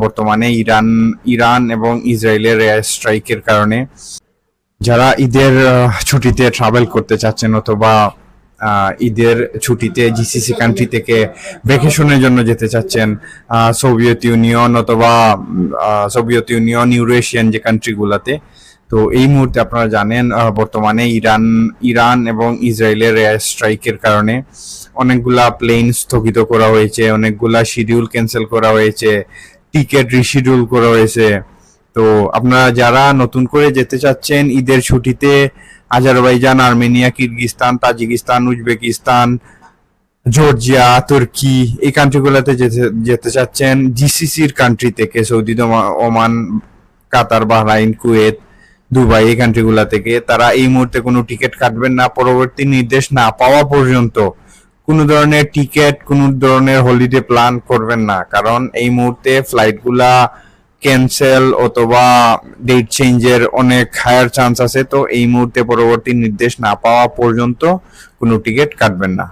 বর্তমানে Iran Iran এবং ইসরায়েলের এয়ার স্ট্রাইকের কারণে যারা ঈদের ছুটিতে ট্রাভেল করতে চাচ্ছেন অথবা ঈদের ছুটিতে জিসিসি কান্ট্রি থেকে ভ্যাকেশনের জন্য যেতে চাচ্ছেন সোভিয়েত ইউনিয়ন অথবা সোভিয়েত ইউনিয়ন ইউরেশিয়ান যে কান্ট্রিগুলোতে তো এই মুহূর্তে আপনারা জানেন বর্তমানে ইরান ইরান এবং ইসরায়েলের এয়ার স্ট্রাইকের কারণে অনেকগুলা প্লেন স্থগিত করা হয়েছে, অনেকগুলা শিডিউল ক্যান্সেল করা হয়েছে টিকিট রিশিডিউল করা হয়েছে। তো আপনারা যারা নতুন করে যেতে চাচ্ছেন, ঈদের ছুটিতে Azerbaijan, Armenia, Kyrgyzstan, Tajikistan, Uzbekistan, Georgia, তুর্কি এই কান্ট্রিগুলোতে যেতে যেতে চাচ্ছেন জিসিসির কান্ট্রি থেকে সৌদি ওমা- Oman, Qatar, Bahrain, Kuwait, Dubai এই কান্ট্রিগুলা থেকে, তারা এই মুহূর্তে কোনো টিকিট কাটবেন না, পরবর্তী নির্দেশ না পাওয়া পর্যন্ত কোনো ধরনের টিকিট কোনো ধরনের হলিডে প্ল্যান করবেন না। কারণ এই মুহূর্তে ফ্লাইটগুলা ক্যান্সেল অথবা ডেট চেঞ্জের অনেক হায়ার চান্স আছে, তো এই মুহূর্তে পরবর্তী নির্দেশ না পাওয়া পর্যন্ত কোনো টিকিট কাটবেন না।